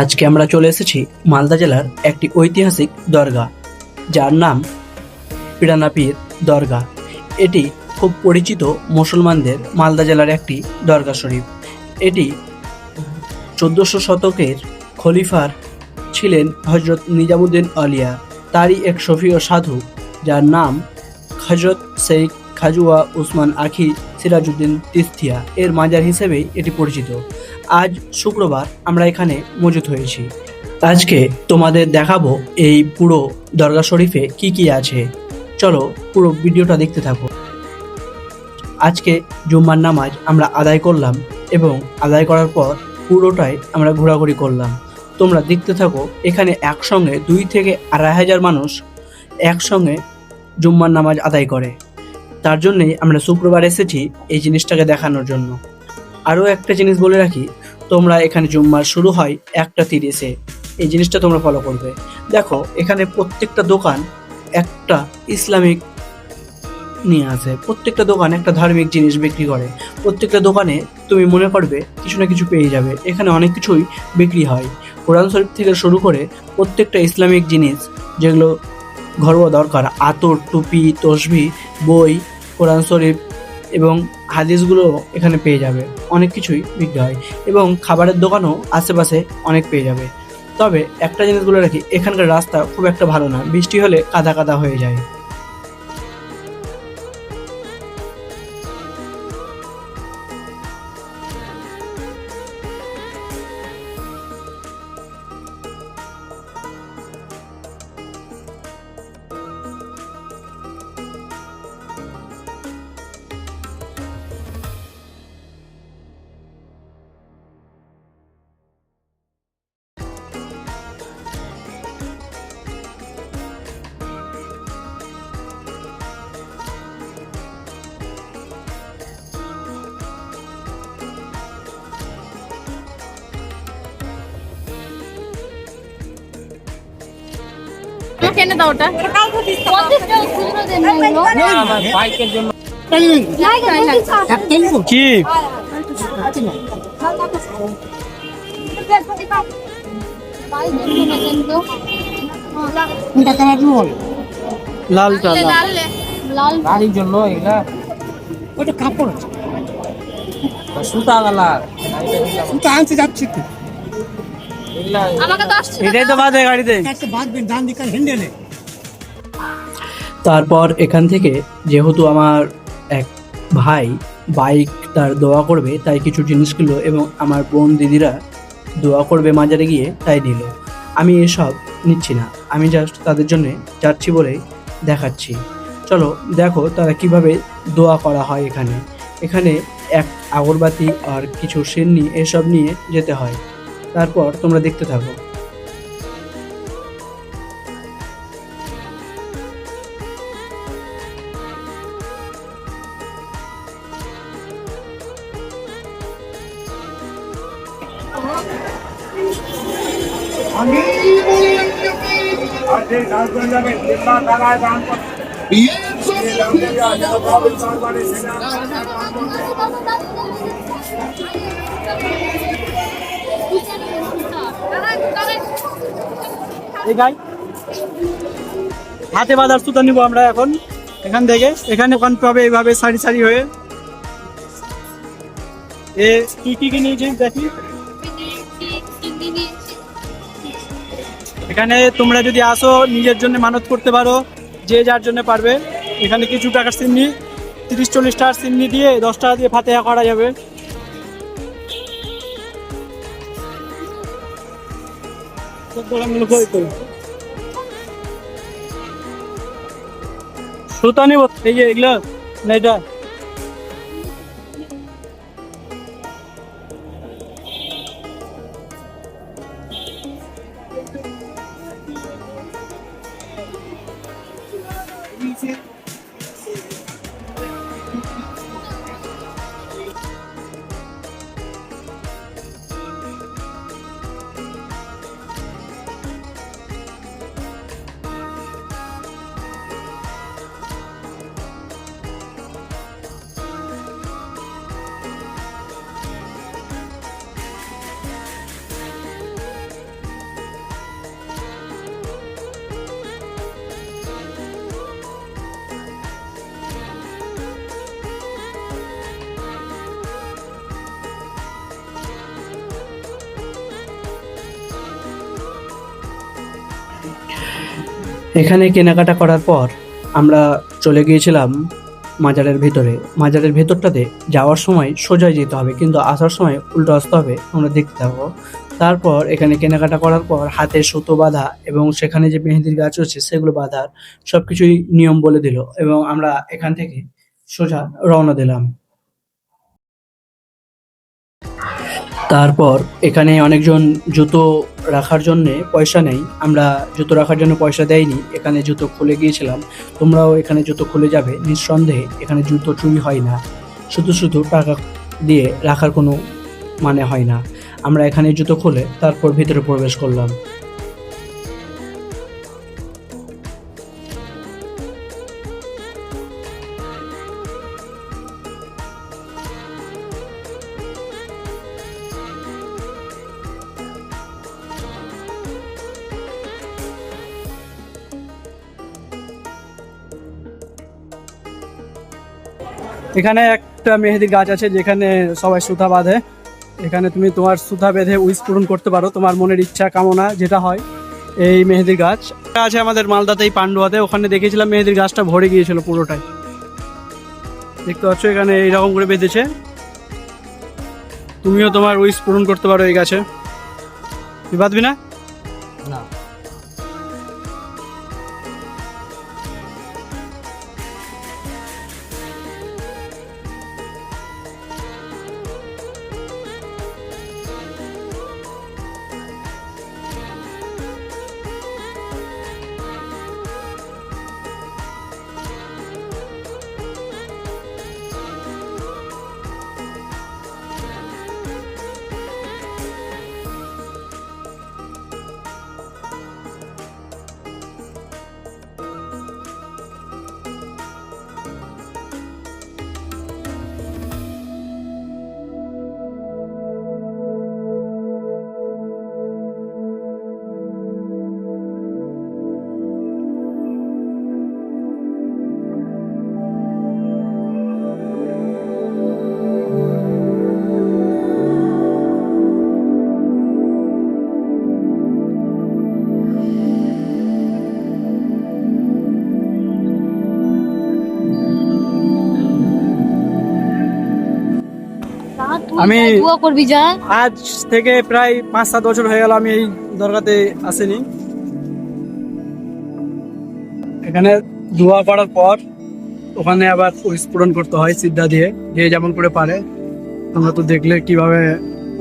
আজকে আমরা চলে এসেছি মালদা জেলার একটি ঐতিহাসিক দরগা, যার নাম পিরানাপির দরগা। এটি খুব পরিচিত মুসলমানদের মালদা জেলার একটি দরগা শরীফ। এটি চোদ্দোশো শতকের খলিফার ছিলেন হজরত নিজামুদ্দিন আলিয়া। তারই এক সফীয় সাধু, যার নাম হজরত শেখ খাজুয়া উসমান আখি সিরাজউদ্দিন তিস্তিয়া। এর মাজার হিসেবেই এটি পরিচিত। আজ শুক্রবার আমরা এখানে মজুত হয়েছি। আজকে তোমাদের দেখাবো এই পুরো দরগা শরীফে কি কি আছে। চলো পুরো ভিডিওটা দেখতে থাকো। আজকে জুম্মার নামাজ আমরা আদায় করলাম এবং আদায় করার পর পুরোটাই আমরা ঘোরাঘুরি করলাম। তোমরা দেখতে থাকো, এখানে একসঙ্গে দুই থেকে আড়াই হাজার মানুষ একসঙ্গে জুম্মার নামাজ আদায় করে। তার জন্যেই আমরা শুক্রবার এসেছি এই জিনিসটাকে দেখানোর জন্য। আরও একটা জিনিস বলে রাখি তোমরা এখানে জুম্মার শুরু হয় একটা তিরিশে। এই জিনিসটা তোমরা ফলো করবে। দেখো, এখানে প্রত্যেকটা দোকান একটা ইসলামিক নিয়ে আসে প্রত্যেকটা দোকান একটা ধার্মিক জিনিস বিক্রি করে। প্রত্যেকটা দোকানে তুমি মনে করবে কিছু না কিছু পেয়ে যাবে। এখানে অনেক কিছুই বিক্রি হয়। কোরআন শরীফ থেকে শুরু করে প্রত্যেকটা ইসলামিক জিনিস, যেগুলো ঘরোয়া দরকার, আতর, টুপি, তসবি, বই, কোরআন শরীফ এবং হাদিসগুলো এখানে পেয়ে যাবে। অনেক কিছুই বিক্রি হয় এবং খাবারের দোকানও আশেপাশে অনেক পেয়ে যাবে। তবে একটা জিনিসগুলো রাখি, এখানকার রাস্তা খুব একটা ভালো না। বৃষ্টি হলে কাদা কাদা হয়ে যায়। এনে দাও ওটা। কি। লালটা লাল। লাল জন্য এগুলা ওটা কাপড় আছে। সুতা গালা আনতে যাচ্ছি তো। এগুলা আমাকে এটাই তো বাদে গাড়িতে। একটা বাঁধবেন ডান দিকের হ্যান্ডেলে তারপর এখান থেকে যেহেতু আমার এক ভাই বাইক তার দোয়া করবে তাই কিছু জিনিস কিনলো এবং আমার বোন দিদিরা দোয়া করবে মাজারে গিয়ে তাই নিল আমি এসব নিচ্ছি না। আমি জাস্ট তাদের জন্য যাচ্ছি বলে দেখাচ্ছি। চলো দেখো তারা কীভাবে দোয়া করা হয় এখানে। এখানে এক আগরবাতি আর কিছু সিন্নি এসব নিয়ে যেতে হয়। তারপর তোমরা দেখতে থাকো। এই গাই হাতে বাঁধার সুতা নিব আমরা এখন, এখান থেকে। এখানে ওখান পাবে এইভাবে সারি সারি হয়ে। এ, কি কি কি নিয়েছিস দেখি। এখানে তোমরা যদি আসো, নিজের জন্য মানত করতে পারো, যে যার জন্য পারবে। এখানে কিছু টাকার সিন্নি, তিরিশ, চল্লিশ টাকার সিন্নি দিয়ে দশ টাকা দিয়ে ফাতেহা করা যাবে। সুতা নিব এই যে এগুলো না এটা এখানে কেনাকাটা করার পর আমরা চলে গিয়েছিলাম মাজারের ভেতরে। মাজারের ভেতরটাতে যাওয়ার সময় সোজা যেতে হবে, কিন্তু আসার সময় উল্টো আসতে হবে, আমরা দেখতে থাকব তারপর এখানে কেনাকাটা করার পর হাতে সুতো বাঁধা এবং সেখানে যে মেহেদির গাছ রয়েছে সেগুলো বাঁধার সব কিছুই নিয়ম বলে দিল এবং আমরা এখান থেকে সোজা রওনা দিলাম। তারপর এখানে অনেকজন জুতো রাখার জন্য পয়সা নেই। আমরা জুতো রাখার জন্য পয়সা দেয়নি এখানে জুতো খুলে গিয়েছিলাম। তোমরাও এখানে জুতো খুলে যাবে, নিঃসন্দেহে এখানে জুতো চুরি হয় না। শুধু শুধু টাকা দিয়ে রাখার কোনো মানে হয় না। আমরা এখানে জুতো খুলে তারপর ভিতরে প্রবেশ করলাম। এখানে একটা মেহেদি গাছ আছে যেখানে সবাই সুতা বাঁধে। এখানে তুমি তোমার সুতা বেঁধে উইস পূরণ করতে পারো, তোমার মনের ইচ্ছা, কামনা যেটা হয় এই মেহেদির গাছ। আছে আমাদের মালদাতেই পান্ডুয়াতে। ওখানে দেখেছিলাম মেহেদির গাছটা ভরে গিয়েছিল পুরোটাই। দেখতে পাচ্ছ, এখানে এইরকম করে বেঁধেছে। তুমিও তোমার উইস পূরণ করতে পারো এই গাছে। বাঁধবি না? আমি দোয়া করবি যা। আজ থেকে প্রায় পাঁচ সাত বছর হয়ে গেল আমি এই দরগাতে আসিনি। এখানে দোয়া করার পর ওখানে আবার উইস পূরণ করতে হয় সিদ্ধা দিয়ে যে যেমন করে পারে। তোমরা তো দেখলে কীভাবে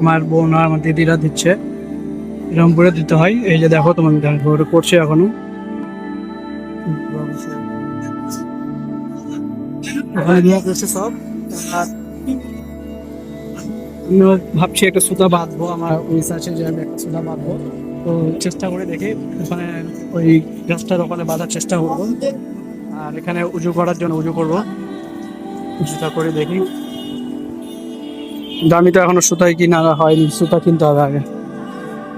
আমার বোন আর আমার দিদিরা দিচ্ছে। এরকম করে দিতে হয়। এই যে দেখো তোমার ওটা করছে এখনও। ওখানে সব। আর ভাবছি একটা সুতা বাঁধবো, আমার উইস আছে যে আমি একটা সুতা বাঁধবো। তো চেষ্টা করে দেখি, ওখানে ওই গাছটার ওখানে বাঁধার চেষ্টা করব। আর এখানে উজু করার জন্য উজু করব। উজুটা করে দেখি। দামি তো এখনও সুতাই কিনা হয়নি, সুতা কিনতে হবে আগে।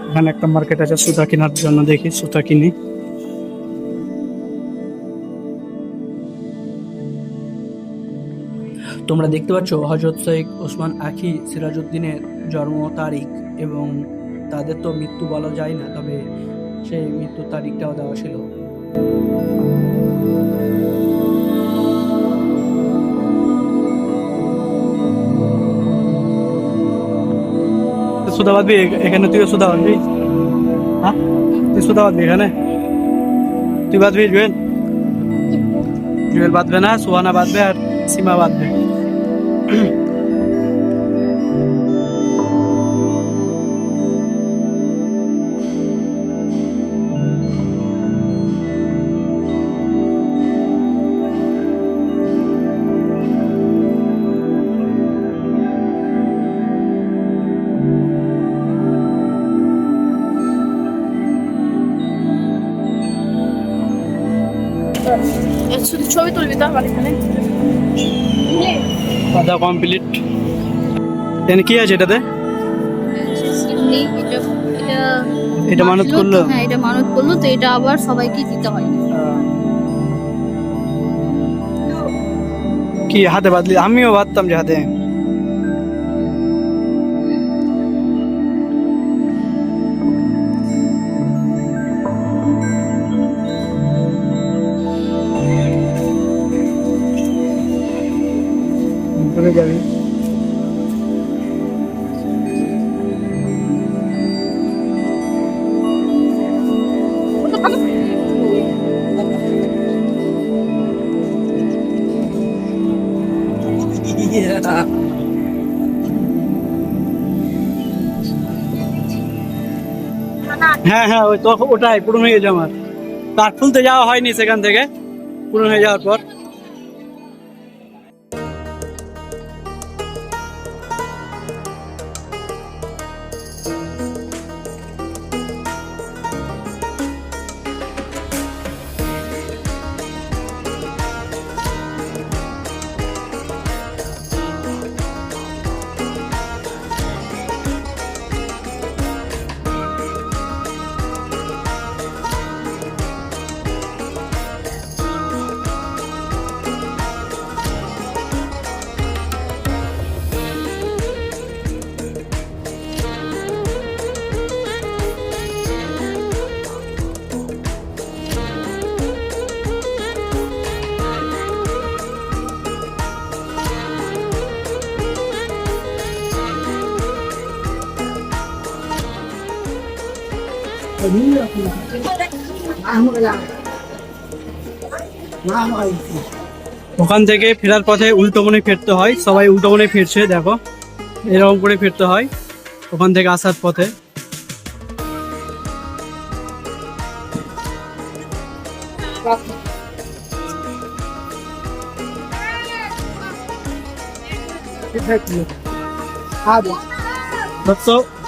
এখানে একটা মার্কেট আছে, সুতা কেনার জন্য দেখি, সুতা কিনি। তোমরা দেখতে পাচ্ছ হজরত শেখ ওসমান আখি সিরাজউদ্দিনের জন্ম তারিখ এবং তাদের তো মৃত্যু বলা যায় না, তবে সেই মৃত্যু তারিখটাও দেওয়া ছিল। সুদা বাঁধবি এখানে হ্যাঁ? তুই সুদা বাঁধবি এখানে? তুই বাঁধবি জুয়েল? জুয়েল বাঁধবে না, সুহানা বাঁধবে আর সীমা শুধু ছবি তুলবি তো আমার এখানে বাঁধা কমপ্লিট এখানে কি আছে এটাতে? এটা মানত করল? হ্যাঁ এটা মানত করল তো এটা আবার সবাইকে দিতে হয়। কি হাতে বাঁধলি আমিও বাঁধতাম যে হাতে। হ্যাঁ হ্যাঁ ওই তখন ওটাই পূরণ হয়ে গেছে আমার। কাঠ খুলতে যাওয়া হয়নি সেখান থেকে, পুরনো হয়ে যাওয়ার পর। ওখান থেকে ফেরার পথে উল্টো মনে ফিরতে হয়। সবাই উল্টো মনে ফিরছে দেখো। এরকম করে ফিরতে হয় ওখান থেকে আসার পথে।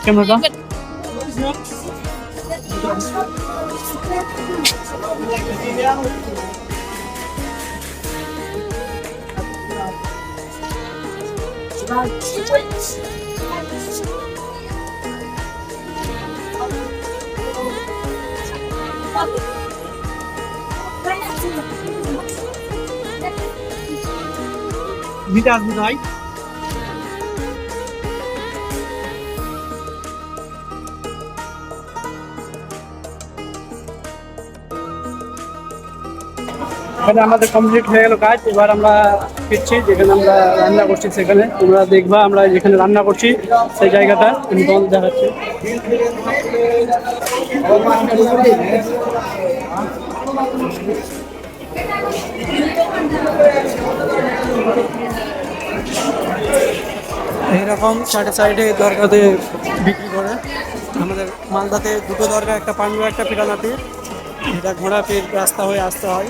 ক্যামেরাটা। Biraz bir. এখানে আমাদের কমপ্লিট হয়ে গেল কাজ। এবার আমরা ফিরছি, যেখানে আমরা রান্না করছি সেখানে। তোমরা দেখবা আমরা যেখানে রান্না করছি, সেই জায়গাটা আমি দেখাচ্ছি। এইরকম সাইডে সাইডে দরগাতে বিক্রি করে। আমাদের মালদাতে দুটো দরগা একটা পান্ডু একটা পিরানা পীর এটা ঘোড়া রাস্তা হয়ে আসতে হয়।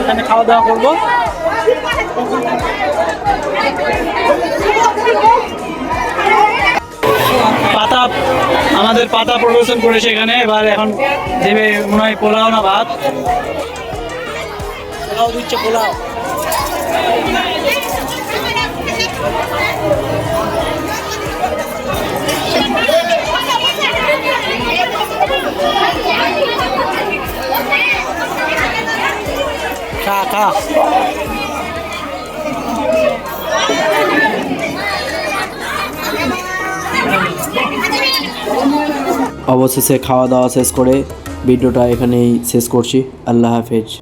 এখানে খাওয়া দাওয়া পাতা, আমাদের পাতা প্রদর্শন করেছে এখানে। এবার এখন দেবে মনে হয় পোলাও না ভাত। পোলাও দিচ্ছে পোলাও। খা খা অবশেষে খাওয়া দাওয়া শেষ করে ভিডিওটা এখানেই শেষ করছি। আল্লাহ হাফেজ।